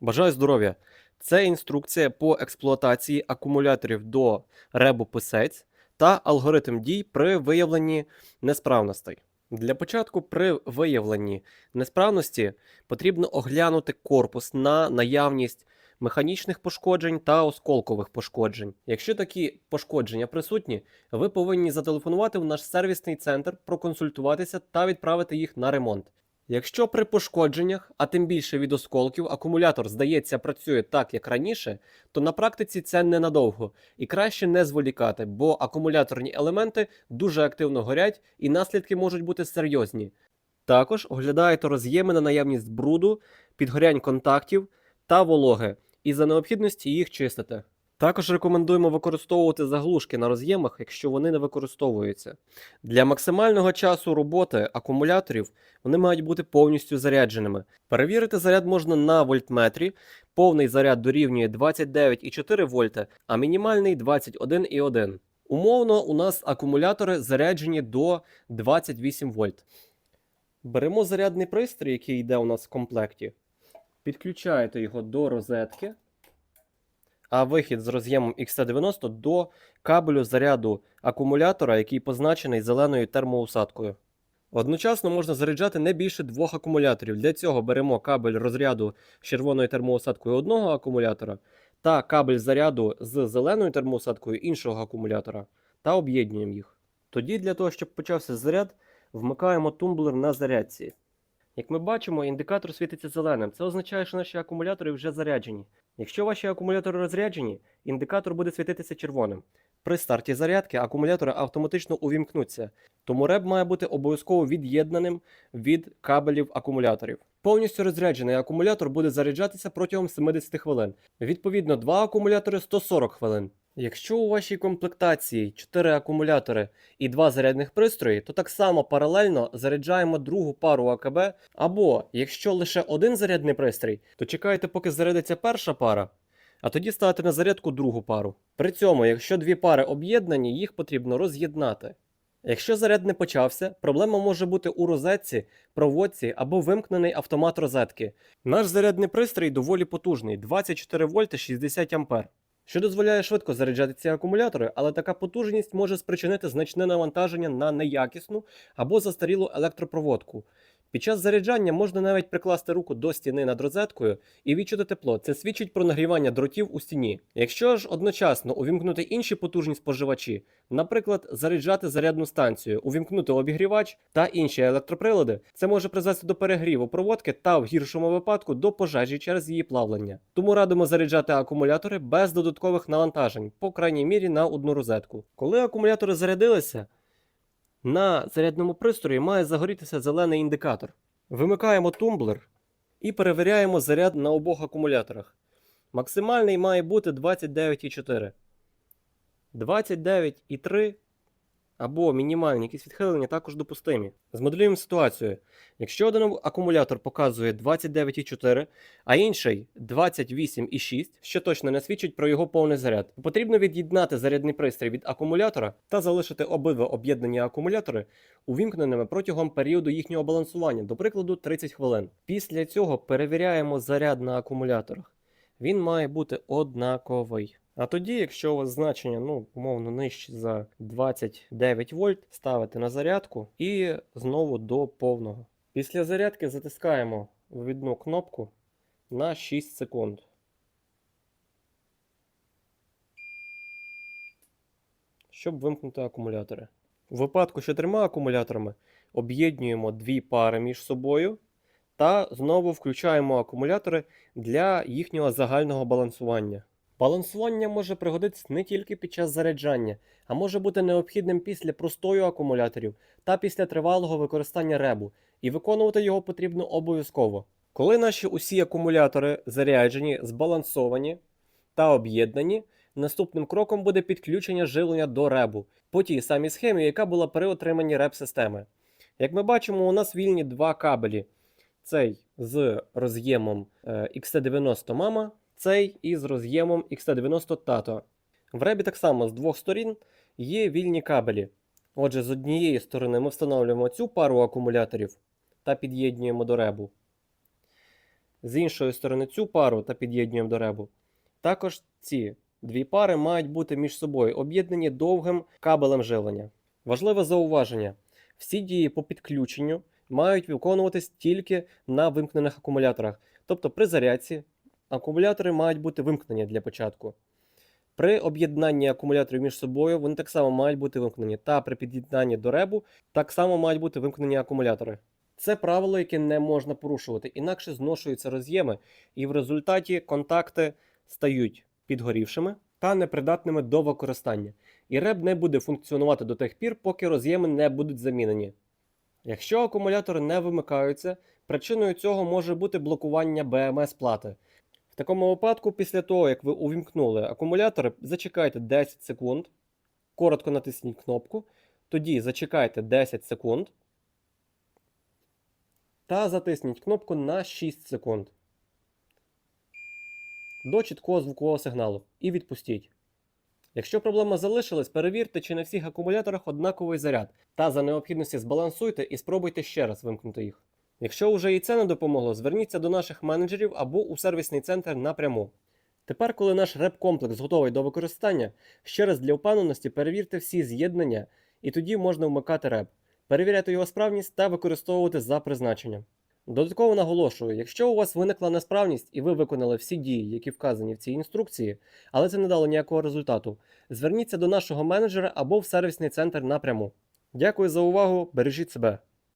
Бажаю здоров'я! Це інструкція по експлуатації акумуляторів до ребу писець та алгоритм дій при виявленні несправностей. Для початку при виявленні несправності потрібно оглянути корпус на наявність механічних пошкоджень та осколкових пошкоджень. Якщо такі пошкодження присутні, ви повинні зателефонувати в наш сервісний центр, проконсультуватися та відправити їх на ремонт. Якщо при пошкодженнях, а тим більше від осколків, акумулятор, здається, працює так, як раніше, то на практиці це ненадовго і краще не зволікати, бо акумуляторні елементи дуже активно горять і наслідки можуть бути серйозні. Також оглядайте роз'єми на наявність бруду, підгорянь контактів та вологи, і за необхідності їх чистити. Також рекомендуємо використовувати заглушки на роз'ємах, якщо вони не використовуються. Для максимального часу роботи акумуляторів вони мають бути повністю зарядженими. Перевірити заряд можна на вольтметрі. Повний заряд дорівнює 29,4 вольта, а мінімальний 21,1. Умовно, у нас акумулятори заряджені до 28 вольт. Беремо зарядний пристрій, який йде у нас в комплекті. Підключаєте його до розетки, а вихід з роз'ємом XT90 до кабелю заряду акумулятора, який позначений зеленою термоусадкою. Одночасно можна заряджати не більше двох акумуляторів. Для цього беремо кабель розряду з червоною термоусадкою одного акумулятора та кабель заряду з зеленою термоусадкою іншого акумулятора та об'єднуємо їх. Тоді, для того, щоб почався заряд, вмикаємо тумблер на зарядці. Як ми бачимо, індикатор світиться зеленим. Це означає, що наші акумулятори вже заряджені. Якщо ваші акумулятори розряджені, індикатор буде світитися червоним. При старті зарядки акумулятори автоматично увімкнуться, тому реб має бути обов'язково від'єднаним від кабелів акумуляторів. Повністю розряджений акумулятор буде заряджатися протягом 70 хвилин. Відповідно, два акумулятори 140 хвилин. Якщо у вашій комплектації 4 акумулятори і 2 зарядних пристрої, то так само паралельно заряджаємо другу пару АКБ. Або якщо лише один зарядний пристрій, то чекайте, поки зарядиться перша пара, а тоді ставите на зарядку другу пару. При цьому, якщо дві пари об'єднані, їх потрібно роз'єднати. Якщо заряд не почався, проблема може бути у розетці, проводці або вимкнений автомат розетки. Наш зарядний пристрій доволі потужний 24 вольти 60 ампер що дозволяє швидко заряджати ці акумулятори, але така потужність може спричинити значне навантаження на неякісну або застарілу електропроводку. Під час заряджання можна навіть прикласти руку до стіни над розеткою і відчути тепло. Це свідчить про нагрівання дротів у стіні. Якщо ж одночасно увімкнути інші потужні споживачі, наприклад, заряджати зарядну станцію, увімкнути обігрівач та інші електроприлади, це може призвести до перегріву проводки та в гіршому випадку до пожежі через її плавлення. Тому радимо заряджати акумулятори без додаткових навантажень, по крайній мірі на одну розетку. Коли акумулятори зарядилися, на зарядному пристрої має загорітися зелений індикатор. Вимикаємо тумблер і перевіряємо заряд на обох акумуляторах. Максимальний має бути 29,4. 29,3 або мінімальні якісь відхилення також допустимі. Змоделюємо ситуацію. Якщо один акумулятор показує 29,4, а інший 28,6, що точно не свідчить про його повний заряд, потрібно від'єднати зарядний пристрій від акумулятора та залишити обидва об'єднані акумулятори увімкненими протягом періоду їхнього балансування, до прикладу, 30 хвилин. Після цього перевіряємо заряд на акумуляторах. Він має бути однаковий. А тоді, якщо у вас значення, ну, умовно, нижче за 29 вольт, ставите на зарядку і знову до повного. Після зарядки затискаємо вивідну кнопку на 6 секунд. Щоб вимкнути акумулятори. У випадку з чотирма акумуляторами об'єднуємо дві пари між собою та знову включаємо акумулятори для їхнього загального балансування. Балансування може пригодитися не тільки під час заряджання, а може бути необхідним після простою акумуляторів та після тривалого використання ребу, і виконувати його потрібно обов'язково. Коли наші усі акумулятори заряджені, збалансовані та об'єднані, наступним кроком буде підключення живлення до ребу по тій самій схемі, яка була при отриманні реб-системи. Як ми бачимо, у нас вільні два кабелі. Цей з роз'ємом е, XT90 мама цей із роз'ємом XT90 тато. В ребі так само з двох сторін є вільні кабелі. Отже, з однієї сторони ми встановлюємо цю пару акумуляторів та під'єднуємо до ребу. З іншої сторони цю пару та під'єднуємо до ребу. Також ці дві пари мають бути між собою об'єднані довгим кабелем живлення. Важливе зауваження: всі дії по підключенню мають виконуватись тільки на вимкнених акумуляторах. Тобто при зарядці акумулятори мають бути вимкнені для початку. При об'єднанні акумуляторів між собою вони так само мають бути вимкнені. Та при під'єднанні до ребу так само мають бути вимкнені акумулятори. Це правило, яке не можна порушувати, інакше зношуються роз'єми, і в результаті контакти стають підгорівшими та непридатними до використання. І реб не буде функціонувати до тих пір, поки роз'єми не будуть замінені. Якщо акумулятори не вимикаються, причиною цього може бути блокування БМС плати. В такому випадку, після того, як ви увімкнули акумулятори, зачекайте 10 секунд, коротко натисніть кнопку, тоді зачекайте 10 секунд. Та затисніть кнопку на 6 секунд. До чіткого звукового сигналу. І відпустіть. Якщо проблема залишилась, перевірте, чи на всіх акумуляторах однаковий заряд, та за необхідності збалансуйте і спробуйте ще раз вимкнути їх. Якщо вже і це не допомогло, зверніться до наших менеджерів або у сервісний центр напряму. Тепер, коли наш реп-комплекс готовий до використання, ще раз для впевненості перевірте всі з'єднання, і тоді можна вмикати реп, перевіряти його справність та використовувати за призначенням. Додатково наголошую, якщо у вас виникла несправність і ви виконали всі дії, які вказані в цій інструкції, але це не дало ніякого результату, зверніться до нашого менеджера або в сервісний центр напряму. Дякую за увагу, бережіть себе!